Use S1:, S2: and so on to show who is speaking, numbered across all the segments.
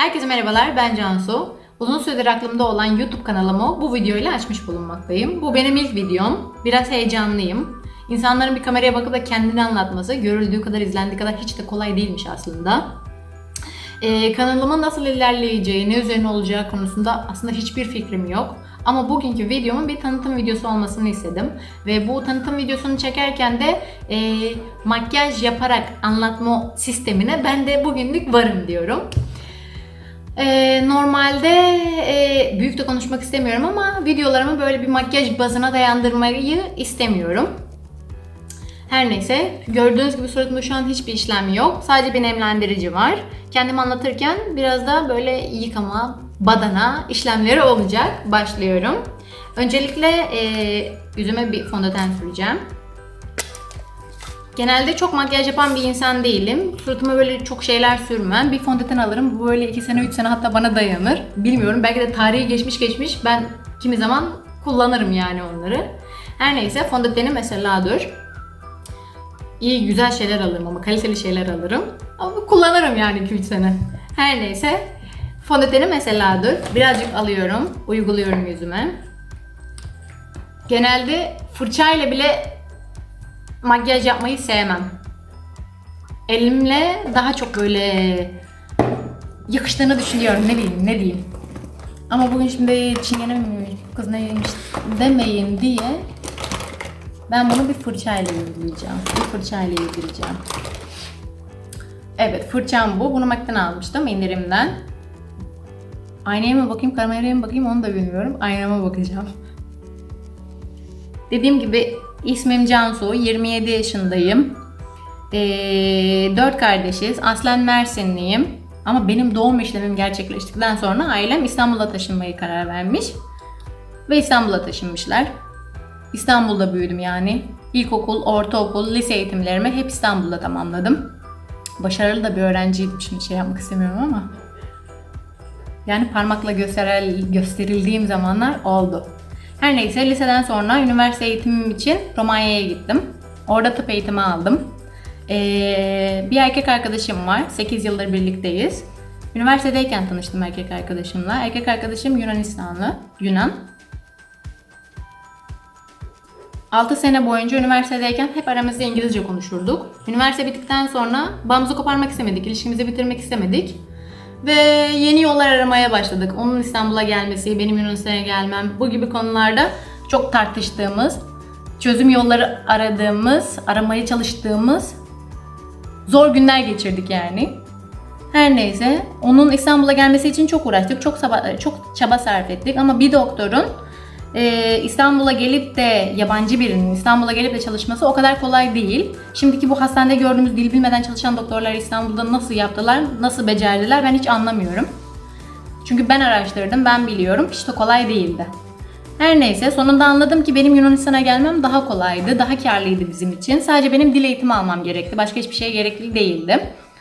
S1: Herkese merhabalar, ben Cansu. Uzun süredir aklımda olan YouTube kanalımı bu videoyla açmış bulunmaktayım. Bu benim ilk videom. Biraz heyecanlıyım. İnsanların bir kameraya bakıp da kendini anlatması, görüldüğü kadar, izlendiği kadar hiç de kolay değilmiş aslında. Ee, kanalımın nasıl ilerleyeceği, ne üzerine olacağı konusunda aslında hiçbir fikrim yok. Ama bugünkü videomun bir tanıtım videosu olmasını istedim. Ve bu tanıtım videosunu çekerken de e, makyaj yaparak anlatma sistemine ben de bugünlük varım diyorum. Ee, normalde e, büyük de konuşmak istemiyorum ama videolarımı böyle bir makyaj bazına dayandırmayı istemiyorum. Her neyse gördüğünüz gibi suratımda şu an hiçbir işlem yok. Sadece bir nemlendirici var. Kendimi anlatırken biraz da böyle yıkama, badana işlemleri olacak. Başlıyorum. Öncelikle e, yüzüme bir fondöten süreceğim. Genelde çok makyaj yapan bir insan değilim. Suratıma böyle çok şeyler sürmem. Bir fondöten alırım. Bu böyle 2 sene 3 sene hatta bana dayanır. Bilmiyorum belki de tarihi geçmiş geçmiş. Ben kimi zaman kullanırım yani onları. Her neyse fondöteni mesela dur. İyi güzel şeyler alırım ama kaliteli şeyler alırım. Ama kullanırım yani 2-3 sene. Her neyse. Fondöteni mesela dur. Birazcık alıyorum. Uyguluyorum yüzüme. Genelde fırçayla bile makyaj yapmayı sevmem. Elimle daha çok böyle yakıştığını düşünüyorum. Ne diyeyim, ne diyeyim. Ama bugün şimdi çingene mi kız ne yemiş demeyin diye ben bunu bir fırçayla uygulayacağım. Bir fırçayla yedireceğim. Evet, fırçam bu. Bunu Mac'ten almıştım indirimden. Aynaya mı bakayım, kameraya mı bakayım onu da bilmiyorum. Aynama bakacağım. Dediğim gibi ismim Cansu, 27 yaşındayım. Ee, 4 kardeşiz. Aslen Mersinliyim. Ama benim doğum işlemim gerçekleştikten sonra ailem İstanbul'a taşınmayı karar vermiş. Ve İstanbul'a taşınmışlar. İstanbul'da büyüdüm yani. İlkokul, ortaokul, lise eğitimlerimi hep İstanbul'da tamamladım. Başarılı da bir öğrenciydim şimdi şey yapmak istemiyorum ama. Yani parmakla gösterel, gösterildiğim zamanlar oldu. Her neyse liseden sonra üniversite eğitimim için Romanya'ya gittim. Orada tıp eğitimi aldım. Ee, bir erkek arkadaşım var. 8 yıldır birlikteyiz. Üniversitedeyken tanıştım erkek arkadaşımla. Erkek arkadaşım Yunanistanlı. Yunan. 6 sene boyunca üniversitedeyken hep aramızda İngilizce konuşurduk. Üniversite bittikten sonra bağımızı koparmak istemedik, ilişkimizi bitirmek istemedik. Ve yeni yollar aramaya başladık. Onun İstanbul'a gelmesi, benim Yunanistan'a gelmem bu gibi konularda çok tartıştığımız, çözüm yolları aradığımız, aramaya çalıştığımız zor günler geçirdik yani. Her neyse onun İstanbul'a gelmesi için çok uğraştık, çok çok çaba sarf ettik ama bir doktorun e, İstanbul'a gelip de yabancı birinin İstanbul'a gelip de çalışması o kadar kolay değil. Şimdiki bu hastanede gördüğümüz dil bilmeden çalışan doktorlar İstanbul'da nasıl yaptılar, nasıl becerdiler ben hiç anlamıyorum. Çünkü ben araştırdım, ben biliyorum. Hiç de kolay değildi. Her neyse sonunda anladım ki benim Yunanistan'a gelmem daha kolaydı, daha karlıydı bizim için. Sadece benim dil eğitimi almam gerekti. Başka hiçbir şey gerekli değildi.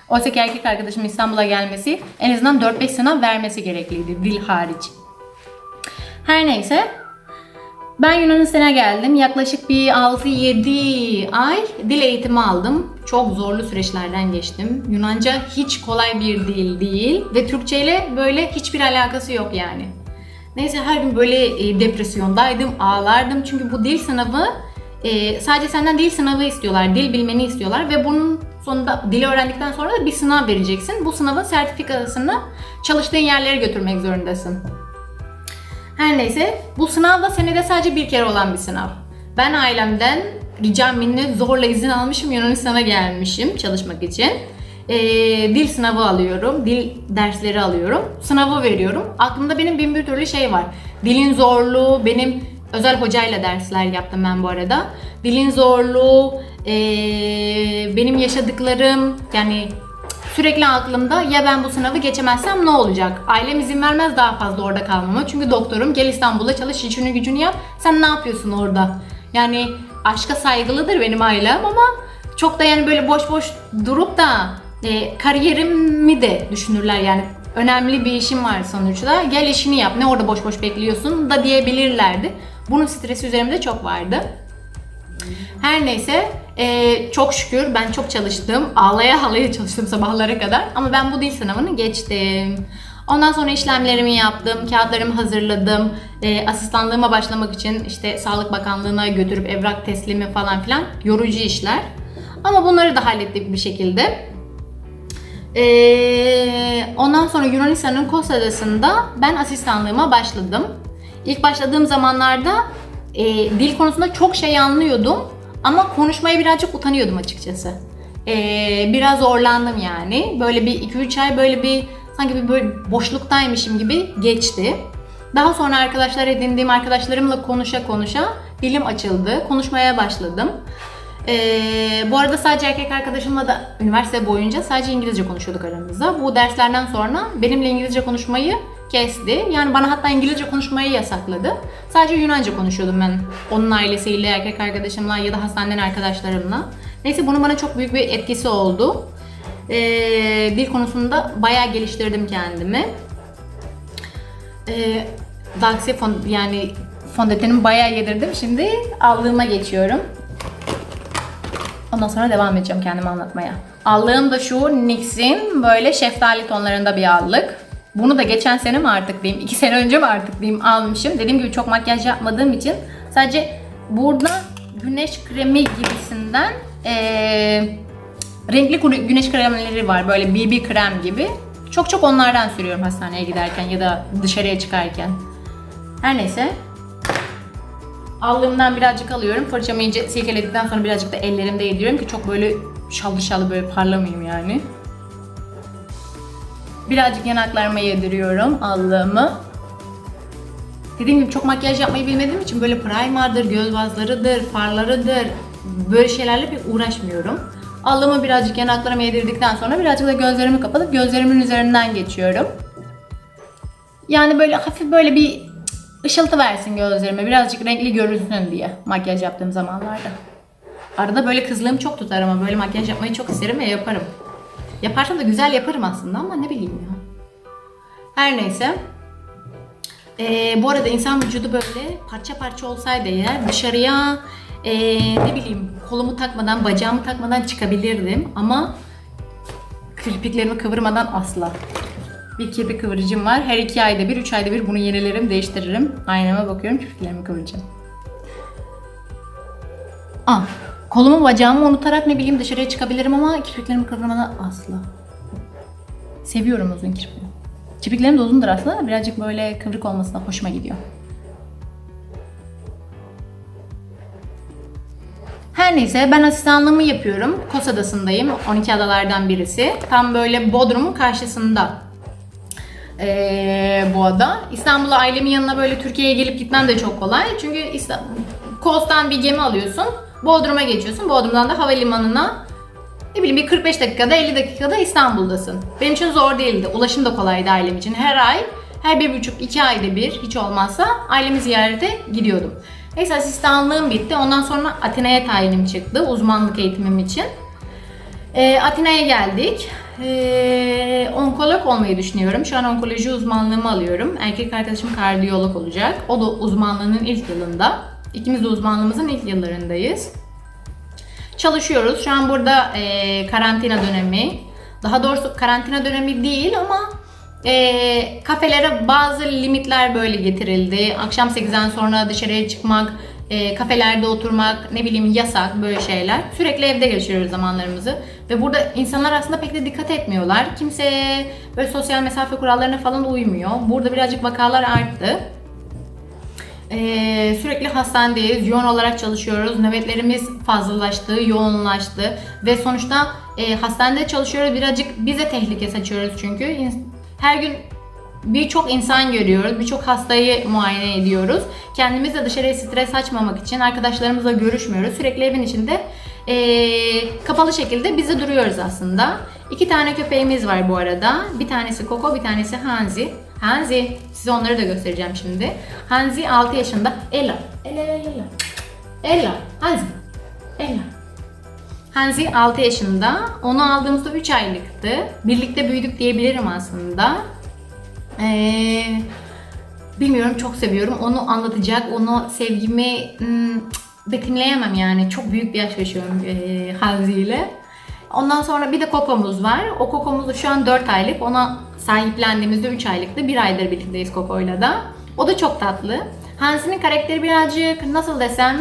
S1: Oysa ki erkek arkadaşım İstanbul'a gelmesi en azından 4-5 sınav vermesi gerekliydi dil hariç. Her neyse ben Yunanistan'a geldim. Yaklaşık bir 6-7 ay dil eğitimi aldım. Çok zorlu süreçlerden geçtim. Yunanca hiç kolay bir dil değil ve Türkçe ile böyle hiçbir alakası yok yani. Neyse her gün böyle e, depresyondaydım, ağlardım çünkü bu dil sınavı e, sadece senden dil sınavı istiyorlar, dil bilmeni istiyorlar ve bunun sonunda dili öğrendikten sonra da bir sınav vereceksin. Bu sınavın sertifikasını çalıştığın yerlere götürmek zorundasın. Her neyse bu sınav da senede sadece bir kere olan bir sınav. Ben ailemden rica minnet zorla izin almışım Yunanistan'a gelmişim çalışmak için. Ee, dil sınavı alıyorum, dil dersleri alıyorum, sınavı veriyorum. Aklımda benim bin bir türlü şey var. Dilin zorluğu, benim özel hocayla dersler yaptım ben bu arada. Dilin zorluğu, ee, benim yaşadıklarım yani Sürekli aklımda ya ben bu sınavı geçemezsem ne olacak? Ailem izin vermez daha fazla orada kalmama. Çünkü doktorum gel İstanbul'a çalış işini gücünü yap. Sen ne yapıyorsun orada? Yani aşka saygılıdır benim ailem ama çok da yani böyle boş boş durup da e, kariyerimi de düşünürler yani. Önemli bir işim var sonuçta. Gel işini yap. Ne orada boş boş bekliyorsun da diyebilirlerdi. Bunun stresi üzerimde çok vardı. Her neyse ee, çok şükür ben çok çalıştım. Ağlaya ağlaya çalıştım sabahlara kadar. Ama ben bu dil sınavını geçtim. Ondan sonra işlemlerimi yaptım, kağıtlarımı hazırladım. Ee, asistanlığıma başlamak için işte Sağlık Bakanlığı'na götürüp evrak teslimi falan filan yorucu işler. Ama bunları da hallettik bir şekilde. Ee, ondan sonra Yunanistan'ın Kos Adası'nda ben asistanlığıma başladım. İlk başladığım zamanlarda e, dil konusunda çok şey anlıyordum ama konuşmaya birazcık utanıyordum açıkçası. Ee, biraz zorlandım yani. Böyle bir 2-3 ay böyle bir sanki bir böyle boşluktaymışım gibi geçti. Daha sonra arkadaşlar edindiğim arkadaşlarımla konuşa konuşa dilim açıldı. Konuşmaya başladım. Ee, bu arada sadece erkek arkadaşımla da üniversite boyunca sadece İngilizce konuşuyorduk aramızda. Bu derslerden sonra benimle İngilizce konuşmayı kesti. Yani bana hatta İngilizce konuşmayı yasakladı. Sadece Yunanca konuşuyordum ben onun ailesiyle, erkek arkadaşımla ya da hastaneden arkadaşlarımla. Neyse bunun bana çok büyük bir etkisi oldu. Ee, dil konusunda bayağı geliştirdim kendimi. Ee, Daxi fon, yani fondötenimi bayağı yedirdim. Şimdi allığıma geçiyorum. Ondan sonra devam edeceğim kendimi anlatmaya. Allığım da şu NYX'in böyle şeftali tonlarında bir allık. Bunu da geçen sene mi artık diyeyim, iki sene önce mi artık diyeyim almışım. Dediğim gibi çok makyaj yapmadığım için sadece burada güneş kremi gibisinden eee, renkli gü- güneş kremleri var böyle BB krem gibi. Çok çok onlardan sürüyorum hastaneye giderken ya da dışarıya çıkarken. Her neyse Allığımdan birazcık alıyorum. Fırçamı iyice silkeledikten sonra birazcık da ellerimde yediriyorum ki çok böyle şallı şallı böyle parlamayayım yani. Birazcık yanaklarıma yediriyorum allığımı. Dediğim gibi çok makyaj yapmayı bilmediğim için böyle primer'dır, göz bazlarıdır, farlarıdır böyle şeylerle bir uğraşmıyorum. Allığımı birazcık yanaklarıma yedirdikten sonra birazcık da gözlerimi kapatıp gözlerimin üzerinden geçiyorum. Yani böyle hafif böyle bir ışıltı versin gözlerime. Birazcık renkli görünsün diye makyaj yaptığım zamanlarda. Arada böyle kızlığım çok tutar ama böyle makyaj yapmayı çok isterim ve yaparım. Yaparsam da güzel yaparım aslında ama ne bileyim ya. Her neyse. Ee, bu arada insan vücudu böyle parça parça olsaydı eğer dışarıya ee, ne bileyim kolumu takmadan, bacağımı takmadan çıkabilirdim ama kirpiklerimi kıvırmadan asla. Bir kirpik kıvırıcım var. Her iki ayda bir, üç ayda bir bunu yenilerim, değiştiririm. Aynama bakıyorum, kirpiklerimi kıvıracağım. Ah, kolumu bacağımı unutarak ne bileyim dışarıya çıkabilirim ama kirpiklerimi kıvırmadan asla. Seviyorum uzun kirpikleri. Kirpiklerim de uzundur aslında. Birazcık böyle kıvrık olması da hoşuma gidiyor. Her neyse ben asistanlığımı yapıyorum. Kos Adası'ndayım. 12 adalardan birisi. Tam böyle Bodrum'un karşısında ee, bu ada. İstanbul'a ailemin yanına böyle Türkiye'ye gelip gitmem de çok kolay. Çünkü İsta- Kos'tan bir gemi alıyorsun. Bodrum'a geçiyorsun. Bodrum'dan da havalimanına ne bileyim bir 45 dakikada 50 dakikada İstanbul'dasın. Benim için zor değildi. Ulaşım da kolaydı ailem için. Her ay, her bir buçuk iki ayda bir hiç olmazsa ailemi ziyarete gidiyordum. Neyse asistanlığım bitti. Ondan sonra Atina'ya tayinim çıktı uzmanlık eğitimim için. Ee, Atina'ya geldik. Ee, onkolog olmayı düşünüyorum. Şu an onkoloji uzmanlığımı alıyorum. Erkek arkadaşım kardiyolog olacak. O da uzmanlığının ilk yılında. İkimiz de uzmanlığımızın ilk yıllarındayız. Çalışıyoruz. Şu an burada e, karantina dönemi. Daha doğrusu karantina dönemi değil ama e, kafelere bazı limitler böyle getirildi. Akşam 8'den sonra dışarıya çıkmak, e, kafelerde oturmak, ne bileyim yasak böyle şeyler. Sürekli evde geçiriyoruz zamanlarımızı. Ve burada insanlar aslında pek de dikkat etmiyorlar. Kimse böyle sosyal mesafe kurallarına falan uymuyor. Burada birazcık vakalar arttı. Ee, sürekli hastanedeyiz, yoğun olarak çalışıyoruz. Nöbetlerimiz fazlalaştı, yoğunlaştı ve sonuçta e, hastanede çalışıyoruz. Birazcık bize tehlike saçıyoruz çünkü. Her gün birçok insan görüyoruz, birçok hastayı muayene ediyoruz. Kendimiz de dışarıya stres açmamak için arkadaşlarımızla görüşmüyoruz. Sürekli evin içinde e, kapalı şekilde bizi duruyoruz aslında. İki tane köpeğimiz var bu arada. Bir tanesi Koko, bir tanesi Hanzi. Hanzi, size onları da göstereceğim şimdi. Hanzi 6 yaşında. Ella, Ella, Ella, Ella. Ella, Hanzi, Ella. Hanzi 6 yaşında. Onu aldığımızda 3 aylıktı. Birlikte büyüdük diyebilirim aslında. Ee, bilmiyorum çok seviyorum. Onu anlatacak, onu sevgimi hmm, betimleyemem yani. Çok büyük bir yaş yaşıyorum e, Hanzi ile. Ondan sonra bir de kokomuz var. O kokomuz şu an 4 aylık. Ona sahiplendiğimizde 3 aylıktı. 1 aydır birlikteyiz Koko'yla da. O da çok tatlı. Hansi'nin karakteri birazcık nasıl desem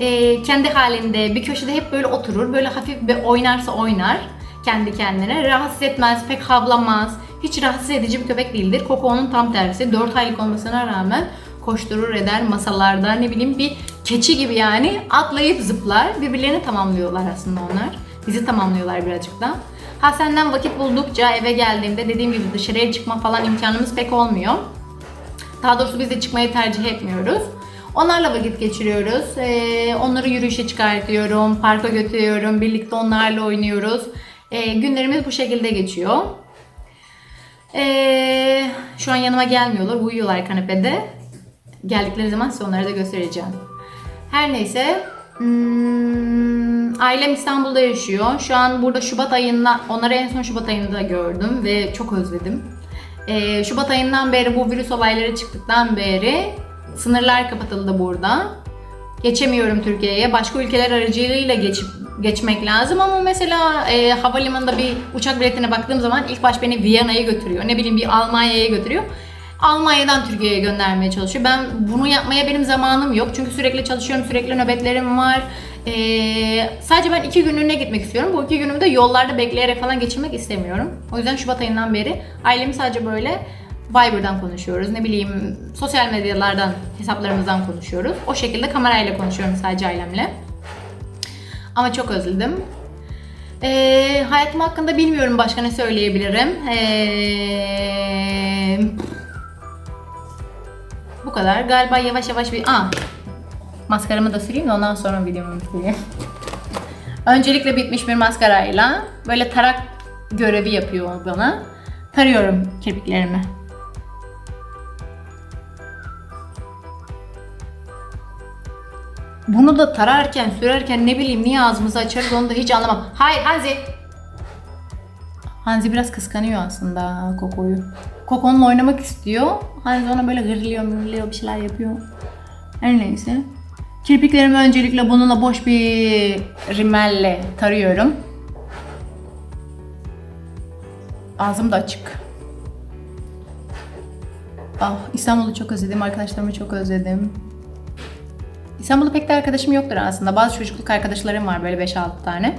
S1: e, kendi halinde bir köşede hep böyle oturur. Böyle hafif bir oynarsa oynar kendi kendine. Rahatsız etmez, pek havlamaz. Hiç rahatsız edici bir köpek değildir. Koko onun tam tersi. 4 aylık olmasına rağmen koşturur eder masalarda ne bileyim bir keçi gibi yani atlayıp zıplar. Birbirlerini tamamlıyorlar aslında onlar. Bizi tamamlıyorlar birazcık da. Ha senden vakit buldukça eve geldiğimde dediğim gibi dışarıya çıkma falan imkanımız pek olmuyor. Daha doğrusu biz de çıkmayı tercih etmiyoruz. Onlarla vakit geçiriyoruz. Ee, onları yürüyüşe çıkartıyorum, parka götürüyorum, birlikte onlarla oynuyoruz. Ee, günlerimiz bu şekilde geçiyor. Ee, şu an yanıma gelmiyorlar, uyuyorlar kanepede. Geldikleri zaman size onları da göstereceğim. Her neyse, hmm, ailem İstanbul'da yaşıyor. Şu an burada Şubat ayında, onları en son Şubat ayında gördüm ve çok özledim. Ee, Şubat ayından beri bu virüs olayları çıktıktan beri sınırlar kapatıldı burada. Geçemiyorum Türkiye'ye. Başka ülkeler aracılığıyla geçip geçmek lazım ama mesela e, havalimanında bir uçak biletine baktığım zaman ilk baş beni Viyana'ya götürüyor. Ne bileyim bir Almanya'ya götürüyor. Almanya'dan Türkiye'ye göndermeye çalışıyor. Ben bunu yapmaya benim zamanım yok. Çünkü sürekli çalışıyorum, sürekli nöbetlerim var. Ee, sadece ben iki günlüğüne gitmek istiyorum. Bu iki günümü de yollarda bekleyerek falan geçirmek istemiyorum. O yüzden Şubat ayından beri ailemi sadece böyle Viber'dan konuşuyoruz. Ne bileyim sosyal medyalardan, hesaplarımızdan konuşuyoruz. O şekilde kamerayla konuşuyorum sadece ailemle. Ama çok özledim. Ee, hayatım hakkında bilmiyorum başka ne söyleyebilirim. Ee, kadar. Galiba yavaş yavaş bir... Aa, maskaramı da süreyim de ondan sonra videomu bitireyim. Öncelikle bitmiş bir maskarayla böyle tarak görevi yapıyor bana. Tarıyorum kirpiklerimi. Bunu da tararken, sürerken ne bileyim niye ağzımızı açarız onu da hiç anlamam. Hayır Hanzi. Hanzi biraz kıskanıyor aslında Koko'yu. Koko onunla oynamak istiyor. Hanzi ona böyle gırlıyor, mırlıyor, bir şeyler yapıyor. Her neyse. Kirpiklerimi öncelikle bununla boş bir rimelle tarıyorum. Ağzım da açık. Ah İstanbul'u çok özledim, arkadaşlarımı çok özledim. İstanbul'da pek de arkadaşım yoktur aslında. Bazı çocukluk arkadaşlarım var böyle 5-6 tane.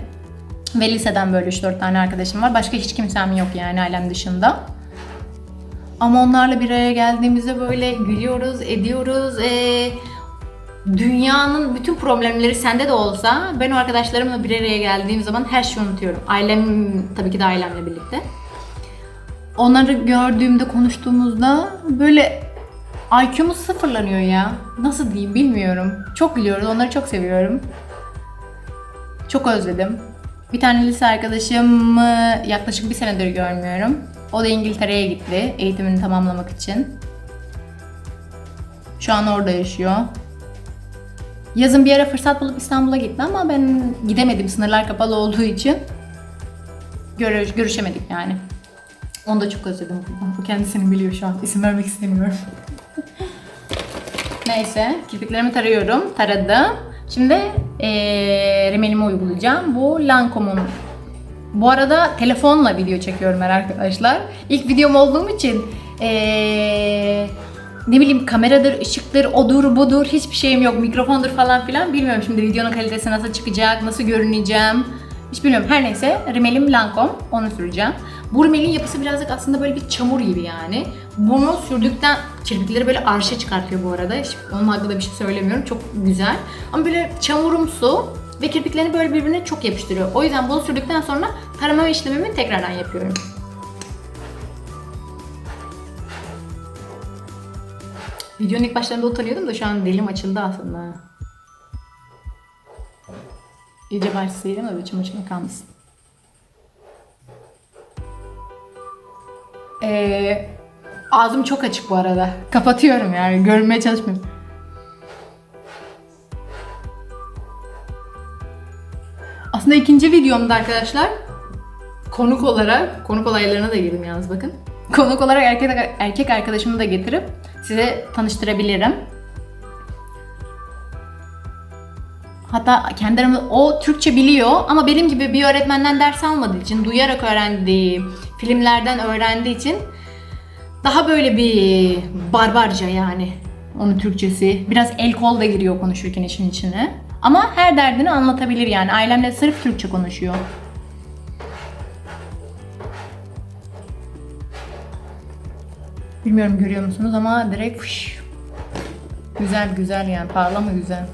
S1: Ve liseden böyle 3-4 tane arkadaşım var. Başka hiç kimsem yok yani ailem dışında. Ama onlarla bir araya geldiğimizde böyle gülüyoruz, ediyoruz. Ee, dünyanın bütün problemleri sende de olsa ben o arkadaşlarımla bir araya geldiğim zaman her şeyi unutuyorum. Ailem tabii ki de ailemle birlikte. Onları gördüğümde konuştuğumuzda böyle IQ'muz sıfırlanıyor ya. Nasıl diyeyim bilmiyorum. Çok gülüyoruz. Onları çok seviyorum. Çok özledim. Bir tane lise arkadaşımı yaklaşık bir senedir görmüyorum. O da İngiltere'ye gitti eğitimini tamamlamak için. Şu an orada yaşıyor. Yazın bir ara fırsat bulup İstanbul'a gitti ama ben gidemedim sınırlar kapalı olduğu için. Görüş, görüşemedik yani. Onu da çok özledim. Bu kendisini biliyor şu an. İsim vermek istemiyorum. Neyse, kirpiklerimi tarıyorum. Taradım. Şimdi ee, rimelimi uygulayacağım. Bu Lancome'un bu arada telefonla video çekiyorum her arkadaşlar. İlk videom olduğum için ee, ne bileyim kameradır, ışıktır, odur, budur hiçbir şeyim yok. Mikrofondur falan filan bilmiyorum şimdi videonun kalitesi nasıl çıkacak, nasıl görüneceğim. Hiç bilmiyorum. Her neyse rimelim Lancome. Onu süreceğim. Bu rimelin yapısı birazcık aslında böyle bir çamur gibi yani. Bunu sürdükten kirpikleri böyle arşa çıkartıyor bu arada. Hiç onun hakkında bir şey söylemiyorum. Çok güzel. Ama böyle çamurumsu ve kirpiklerini böyle birbirine çok yapıştırıyor. O yüzden bunu sürdükten sonra tarama işlemimi tekrardan yapıyorum. Videonun ilk başlarında utanıyordum da şu an dilim açıldı aslında. İyice başlayalım da bir çamur çamur kalmasın. Ee, ağzım çok açık bu arada. Kapatıyorum yani. Görünmeye çalışmıyorum. Aslında ikinci videomda arkadaşlar konuk olarak, konuk olaylarına da girdim yalnız bakın. Konuk olarak erkek, erkek arkadaşımı da getirip size tanıştırabilirim. Hatta kendi aramızda o Türkçe biliyor ama benim gibi bir öğretmenden ders almadığı için, duyarak öğrendiği, filmlerden öğrendiği için daha böyle bir barbarca yani onun Türkçesi. Biraz el kol da giriyor konuşurken işin içine. Ama her derdini anlatabilir yani. Ailemle sırf Türkçe konuşuyor. Bilmiyorum görüyor musunuz ama direkt fış. Güzel güzel yani parlama güzel.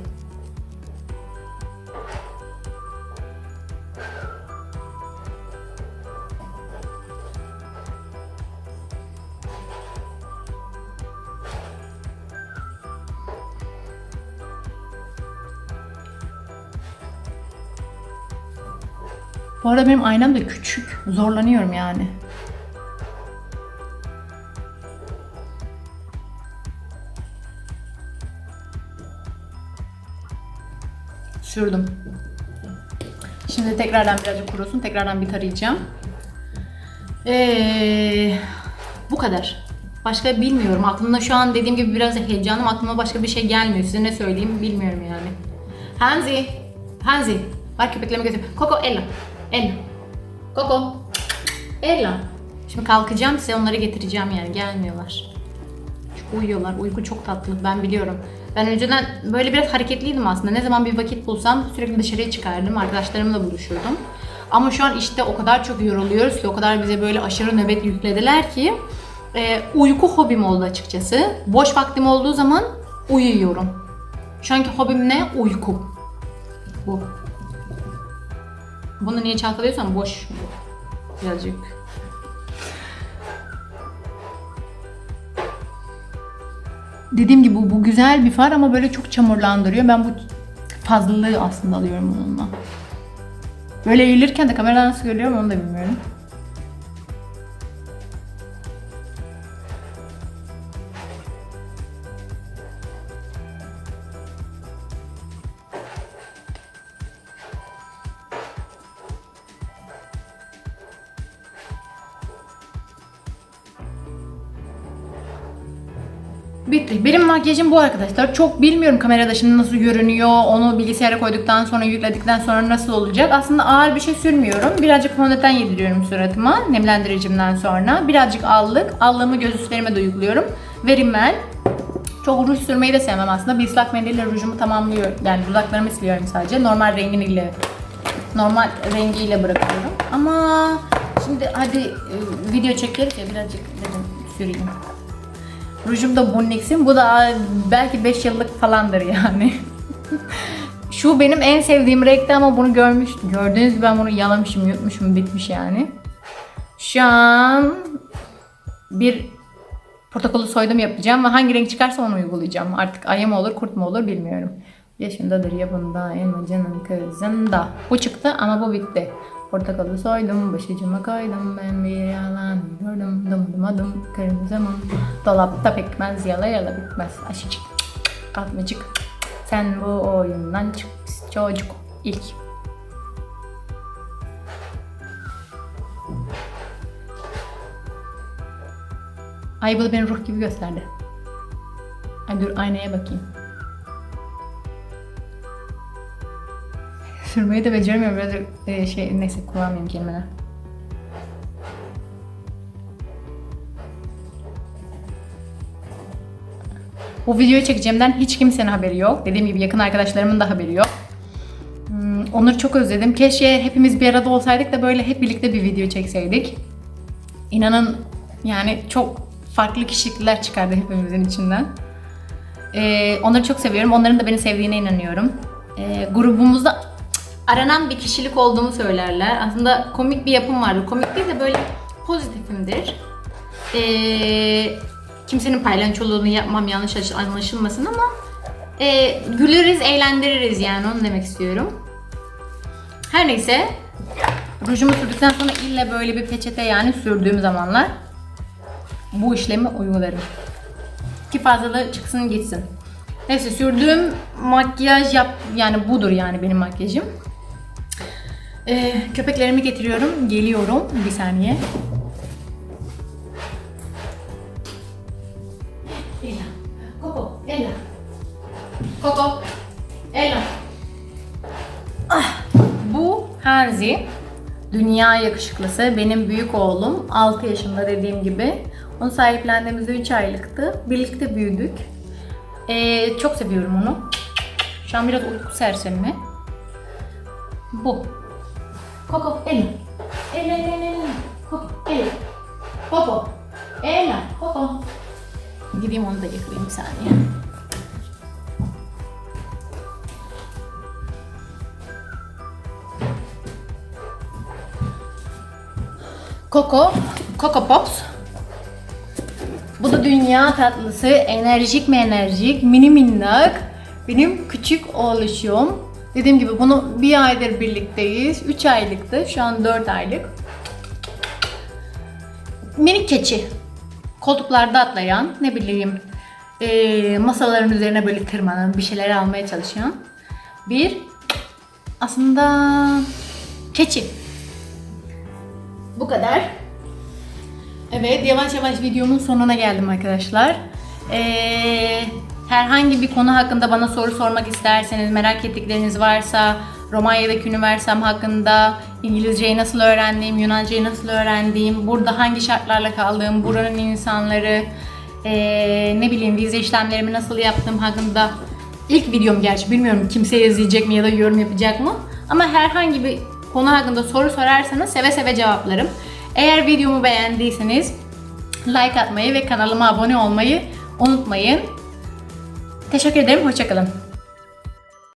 S1: Bu arada benim aynam da küçük. Zorlanıyorum yani. Sürdüm. Şimdi tekrardan birazcık kurusun. Tekrardan bir tarayacağım. Ee, bu kadar. Başka bilmiyorum. Aklımda şu an dediğim gibi biraz heyecanım. Aklıma başka bir şey gelmiyor. Size ne söyleyeyim bilmiyorum yani. Hanzi. Hanzi. Var köpeklerimi götür. Koko Ella. Ella. Koko. Ella. Şimdi kalkacağım size onları getireceğim yani. Gelmiyorlar. Çok uyuyorlar. Uyku çok tatlı. Ben biliyorum. Ben önceden böyle biraz hareketliydim aslında. Ne zaman bir vakit bulsam sürekli dışarıya çıkardım. Arkadaşlarımla buluşurdum. Ama şu an işte o kadar çok yoruluyoruz ki, o kadar bize böyle aşırı nöbet yüklediler ki e, uyku hobim oldu açıkçası. Boş vaktim olduğu zaman uyuyorum. Şu anki hobim ne? Uyku. Bu. Bunu niye çalkalıyorsam boş birazcık. Dediğim gibi bu, bu güzel bir far ama böyle çok çamurlandırıyor. Ben bu fazlalığı aslında alıyorum bununla. Böyle eğilirken de kameradan nasıl görüyorum onu da bilmiyorum. Benim makyajım bu arkadaşlar. Çok bilmiyorum kamerada şimdi nasıl görünüyor. Onu bilgisayara koyduktan sonra yükledikten sonra nasıl olacak. Aslında ağır bir şey sürmüyorum. Birazcık fondöten yediriyorum suratıma nemlendiricimden sonra. Birazcık allık. Allığımı göz üstlerime de uyguluyorum. Ve rimel. Çok ruj sürmeyi de sevmem aslında. Bir ıslak mendille rujumu tamamlıyor. Yani dudaklarımı siliyorum sadece. Normal renginiyle normal rengiyle bırakıyorum. Ama şimdi hadi e, video çekeriz ya birazcık dedim süreyim. Rujum da Bonnex'in. Bu da belki 5 yıllık falandır yani. Şu benim en sevdiğim renkti ama bunu görmüştüm. Gördüğünüz gibi ben bunu yalamışım, yutmuşum, bitmiş yani. Şu an bir portakalı soydum yapacağım ve hangi renk çıkarsa onu uygulayacağım. Artık ayı mı olur, kurt mu olur bilmiyorum. Yaşındadır ya bunda, elmacının kızında. Bu çıktı ama bu bitti. Portakalı soydum, başucuma koydum. Ben bir yalan gördüm, dım dım adım, kırmızı mum. Dolapta pekmez, yala yala bitmez. Aşıcık, atmacık. Sen bu oyundan çık çocuk. İlk. Ay bu da beni ruh gibi gösterdi. Ay dur aynaya bakayım. Sürmeyi de beceremiyorum. Biraz e, şey neyse kullanmayayım kelimeler. Bu videoyu çekeceğimden hiç kimsenin haberi yok. Dediğim gibi yakın arkadaşlarımın da haberi yok. Hmm, Onları çok özledim. Keşke hepimiz bir arada olsaydık da böyle hep birlikte bir video çekseydik. İnanın yani çok farklı kişilikler çıkardı hepimizin içinden. Ee, onları çok seviyorum. Onların da beni sevdiğine inanıyorum. Ee, grubumuzda aranan bir kişilik olduğumu söylerler. Aslında komik bir yapım vardır. Komik değil de böyle pozitifimdir. Ee, kimsenin paylaşçoluğunu yapmam yanlış anlaşılmasın ama e, güleriz, eğlendiririz yani onu demek istiyorum. Her neyse rujumu sürdükten sonra illa böyle bir peçete yani sürdüğüm zamanlar bu işlemi uygularım. Ki fazlalığı çıksın gitsin. Neyse sürdüğüm makyaj yap yani budur yani benim makyajım. Ee, köpeklerimi getiriyorum. Geliyorum. Bir saniye. Mazi. Dünya yakışıklısı. Benim büyük oğlum. 6 yaşında dediğim gibi. Onu sahiplendiğimizde 3 aylıktı. Birlikte büyüdük. Ee, çok seviyorum onu. Şu an biraz uyku sersemi. Bu. Koko, Ela. Ela, Ela, Ela. Koko, Ela. Koko. Ela, Koko. Gideyim onu da yıkayayım bir saniye. Coco, Coco Pops. Bu da dünya tatlısı. Enerjik mi enerjik, mini minnak. Benim küçük oğluşum. Dediğim gibi bunu bir aydır birlikteyiz. 3 aylıktı. Şu an 4 aylık. Minik keçi. Koltuklarda atlayan, ne bileyim eee, masaların üzerine böyle tırmanan, bir şeyler almaya çalışan bir aslında keçi. Bu kadar. Evet, yavaş yavaş videomun sonuna geldim arkadaşlar. Ee, herhangi bir konu hakkında bana soru sormak isterseniz, merak ettikleriniz varsa, Romanya'daki üniversitem hakkında, İngilizceyi nasıl öğrendiğim, Yunancayı nasıl öğrendiğim, burada hangi şartlarla kaldığım, buranın insanları, ee, ne bileyim vize işlemlerimi nasıl yaptığım hakkında ilk videom gerçi bilmiyorum kimse izleyecek mi ya da yorum yapacak mı. Ama herhangi bir konu hakkında soru sorarsanız seve seve cevaplarım. Eğer videomu beğendiyseniz like atmayı ve kanalıma abone olmayı unutmayın. Teşekkür ederim, hoşçakalın.